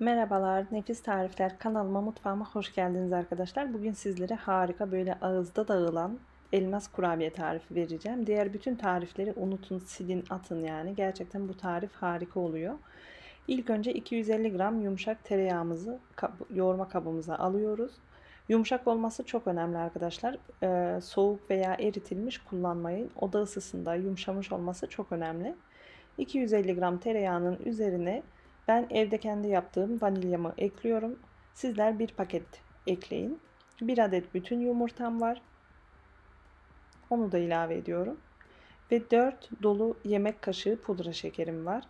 Merhabalar, Nefis Tarifler kanalıma mutfağıma hoş geldiniz arkadaşlar. Bugün sizlere harika böyle ağızda dağılan elmas kurabiye tarifi vereceğim. Diğer bütün tarifleri unutun, silin, atın yani. Gerçekten bu tarif harika oluyor. İlk önce 250 gram yumuşak tereyağımızı yoğurma kabımıza alıyoruz. Yumuşak olması çok önemli arkadaşlar. Ee, soğuk veya eritilmiş kullanmayın. Oda ısısında yumuşamış olması çok önemli. 250 gram tereyağının üzerine ben evde kendi yaptığım vanilyamı ekliyorum. Sizler bir paket ekleyin. Bir adet bütün yumurtam var. Onu da ilave ediyorum. Ve 4 dolu yemek kaşığı pudra şekerim var.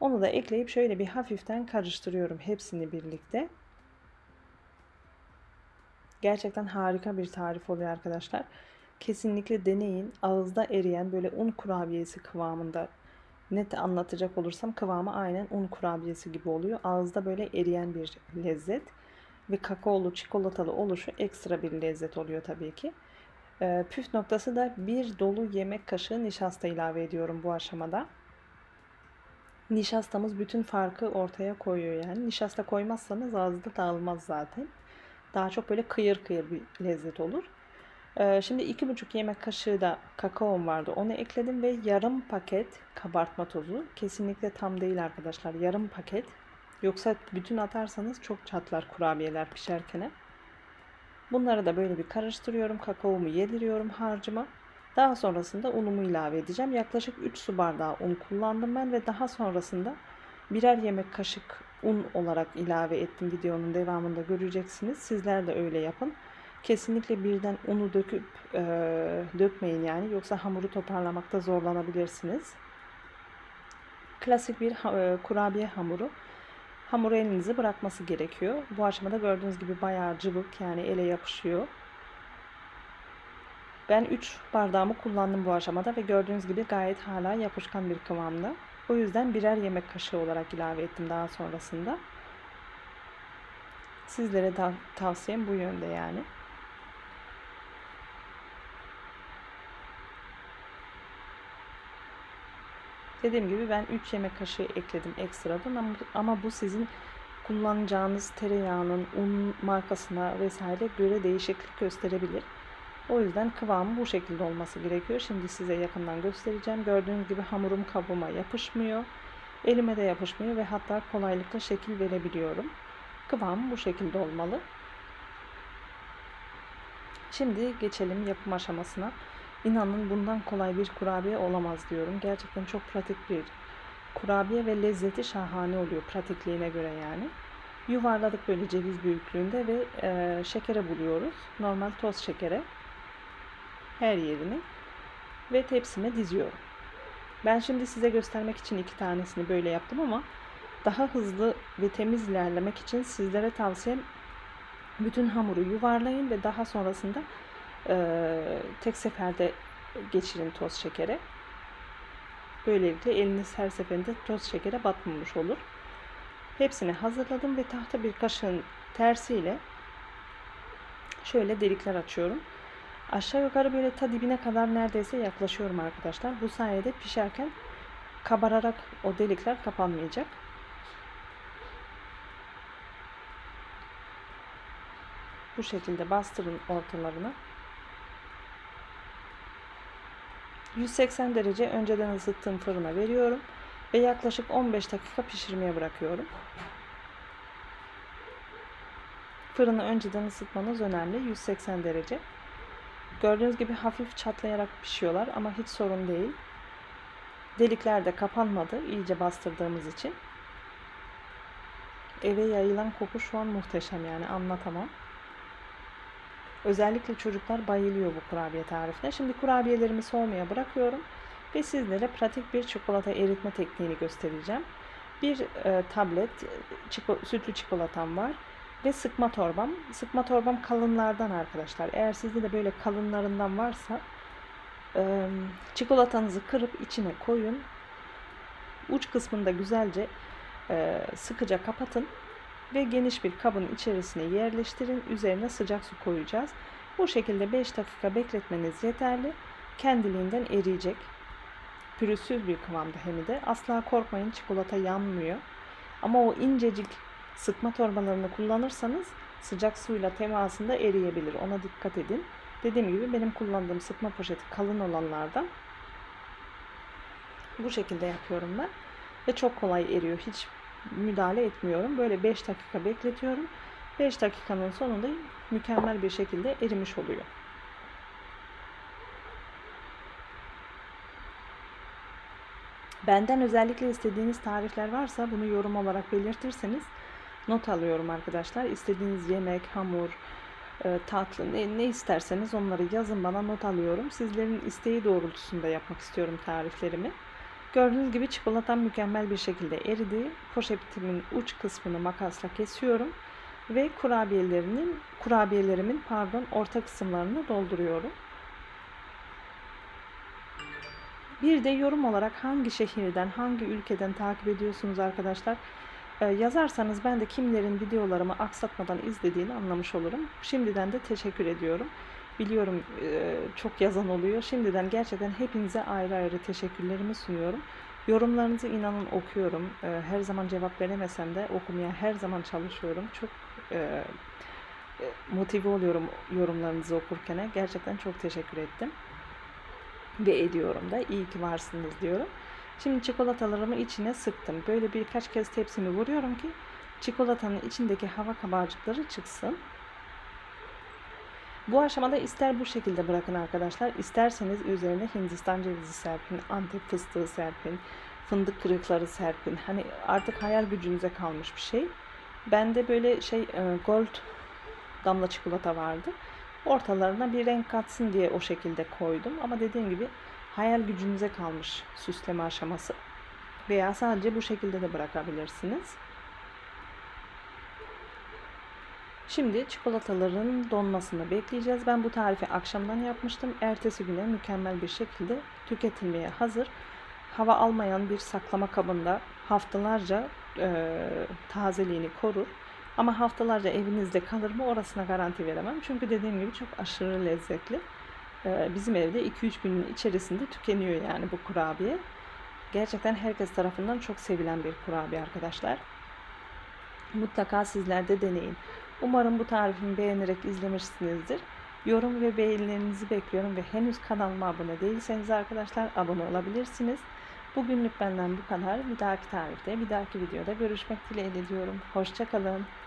Onu da ekleyip şöyle bir hafiften karıştırıyorum hepsini birlikte. Gerçekten harika bir tarif oluyor arkadaşlar. Kesinlikle deneyin. Ağızda eriyen böyle un kurabiyesi kıvamında net anlatacak olursam kıvamı aynen un kurabiyesi gibi oluyor. Ağızda böyle eriyen bir lezzet ve kakaolu çikolatalı oluşu ekstra bir lezzet oluyor tabii ki. Ee, püf noktası da bir dolu yemek kaşığı nişasta ilave ediyorum bu aşamada. Nişastamız bütün farkı ortaya koyuyor yani. Nişasta koymazsanız ağızda dağılmaz zaten. Daha çok böyle kıyır kıyır bir lezzet olur. Ee, şimdi iki buçuk yemek kaşığı da kakaom vardı. Onu ekledim ve yarım paket kabartma tozu. Kesinlikle tam değil arkadaşlar. Yarım paket. Yoksa bütün atarsanız çok çatlar kurabiyeler pişerken. Bunları da böyle bir karıştırıyorum. Kakaomu yediriyorum harcıma. Daha sonrasında unumu ilave edeceğim. Yaklaşık 3 su bardağı un kullandım ben ve daha sonrasında birer yemek kaşık un olarak ilave ettim. Videonun devamında göreceksiniz. Sizler de öyle yapın. Kesinlikle birden unu döküp e, dökmeyin yani yoksa hamuru toparlamakta zorlanabilirsiniz. Klasik bir e, kurabiye hamuru. Hamuru elinizi bırakması gerekiyor. Bu aşamada gördüğünüz gibi bayağı cıvık yani ele yapışıyor. Ben 3 bardağımı kullandım bu aşamada ve gördüğünüz gibi gayet hala yapışkan bir kıvamda. O yüzden birer yemek kaşığı olarak ilave ettim daha sonrasında. Sizlere tavsiyem bu yönde yani. Dediğim gibi ben 3 yemek kaşığı ekledim ekstradan ama, ama bu sizin kullanacağınız tereyağının un markasına vesaire göre değişiklik gösterebilir. O yüzden kıvamı bu şekilde olması gerekiyor. Şimdi size yakından göstereceğim. Gördüğünüz gibi hamurum kabıma yapışmıyor. Elime de yapışmıyor ve hatta kolaylıkla şekil verebiliyorum. Kıvamı bu şekilde olmalı. Şimdi geçelim yapım aşamasına. İnanın bundan kolay bir kurabiye olamaz diyorum. Gerçekten çok pratik bir kurabiye ve lezzeti şahane oluyor pratikliğine göre yani. Yuvarladık böyle ceviz büyüklüğünde ve e, şekere buluyoruz. Normal toz şekere. Her yerini. Ve tepsime diziyorum. Ben şimdi size göstermek için iki tanesini böyle yaptım ama daha hızlı ve temiz ilerlemek için sizlere tavsiyem bütün hamuru yuvarlayın ve daha sonrasında e, tek seferde geçirin toz şekere. Böylelikle eliniz her seferinde toz şekere batmamış olur. Hepsini hazırladım ve tahta bir kaşığın tersiyle şöyle delikler açıyorum. Aşağı yukarı böyle ta dibine kadar neredeyse yaklaşıyorum arkadaşlar. Bu sayede pişerken kabararak o delikler kapanmayacak. Bu şekilde bastırın ortalarına. 180 derece önceden ısıttığım fırına veriyorum ve yaklaşık 15 dakika pişirmeye bırakıyorum. Fırını önceden ısıtmanız önemli. 180 derece. Gördüğünüz gibi hafif çatlayarak pişiyorlar ama hiç sorun değil. Delikler de kapanmadı iyice bastırdığımız için. Eve yayılan koku şu an muhteşem yani anlatamam. Özellikle çocuklar bayılıyor bu kurabiye tarifine. Şimdi kurabiyelerimi soğumaya bırakıyorum ve sizlere pratik bir çikolata eritme tekniğini göstereceğim. Bir e, tablet çiko, sütlü çikolatam var ve sıkma torbam. Sıkma torbam kalınlardan arkadaşlar. Eğer sizde de böyle kalınlarından varsa e, çikolatanızı kırıp içine koyun. Uç kısmını da güzelce e, sıkıca kapatın ve geniş bir kabın içerisine yerleştirin. Üzerine sıcak su koyacağız. Bu şekilde 5 dakika bekletmeniz yeterli. Kendiliğinden eriyecek. Pürüzsüz bir kıvamda hem de. Asla korkmayın çikolata yanmıyor. Ama o incecik Sıkma torbalarını kullanırsanız sıcak suyla temasında eriyebilir. Ona dikkat edin. Dediğim gibi benim kullandığım sıkma poşeti kalın olanlardan. Bu şekilde yapıyorum ben. Ve çok kolay eriyor. Hiç müdahale etmiyorum. Böyle 5 dakika bekletiyorum. 5 dakikanın sonunda mükemmel bir şekilde erimiş oluyor. Benden özellikle istediğiniz tarifler varsa bunu yorum olarak belirtirseniz not alıyorum arkadaşlar. İstediğiniz yemek, hamur, e, tatlı ne, ne isterseniz onları yazın bana not alıyorum. Sizlerin isteği doğrultusunda yapmak istiyorum tariflerimi. Gördüğünüz gibi çikolatam mükemmel bir şekilde eridi. Poşetimin uç kısmını makasla kesiyorum ve kurabiyelerinin kurabiyelerimin pardon orta kısımlarını dolduruyorum. Bir de yorum olarak hangi şehirden, hangi ülkeden takip ediyorsunuz arkadaşlar? Ee, yazarsanız ben de kimlerin videolarımı aksatmadan izlediğini anlamış olurum. Şimdiden de teşekkür ediyorum. Biliyorum çok yazan oluyor. Şimdiden gerçekten hepinize ayrı ayrı teşekkürlerimi sunuyorum. Yorumlarınızı inanın okuyorum. Her zaman cevap veremesem de okumaya her zaman çalışıyorum. Çok motive oluyorum yorumlarınızı okurken. Gerçekten çok teşekkür ettim ve ediyorum da iyi ki varsınız diyorum. Şimdi çikolatalarımı içine sıktım. Böyle birkaç kez tepsimi vuruyorum ki çikolatanın içindeki hava kabarcıkları çıksın. Bu aşamada ister bu şekilde bırakın arkadaşlar. isterseniz üzerine Hindistan cevizi serpin, Antep fıstığı serpin, fındık kırıkları serpin. Hani artık hayal gücünüze kalmış bir şey. Bende böyle şey e, gold damla çikolata vardı. Ortalarına bir renk katsın diye o şekilde koydum. Ama dediğim gibi hayal gücünüze kalmış süsleme aşaması. Veya sadece bu şekilde de bırakabilirsiniz. Şimdi çikolataların donmasını bekleyeceğiz. Ben bu tarifi akşamdan yapmıştım. Ertesi güne mükemmel bir şekilde tüketilmeye hazır. Hava almayan bir saklama kabında haftalarca e, tazeliğini korur. Ama haftalarca evinizde kalır mı orasına garanti veremem. Çünkü dediğim gibi çok aşırı lezzetli. Ee, bizim evde 2-3 günün içerisinde tükeniyor yani bu kurabiye. Gerçekten herkes tarafından çok sevilen bir kurabiye arkadaşlar. Mutlaka sizler de deneyin. Umarım bu tarifimi beğenerek izlemişsinizdir. Yorum ve beğenilerinizi bekliyorum ve henüz kanalıma abone değilseniz arkadaşlar abone olabilirsiniz. Bugünlük benden bu kadar. Bir dahaki tarifte, bir dahaki videoda görüşmek dileğiyle diyorum. Hoşçakalın.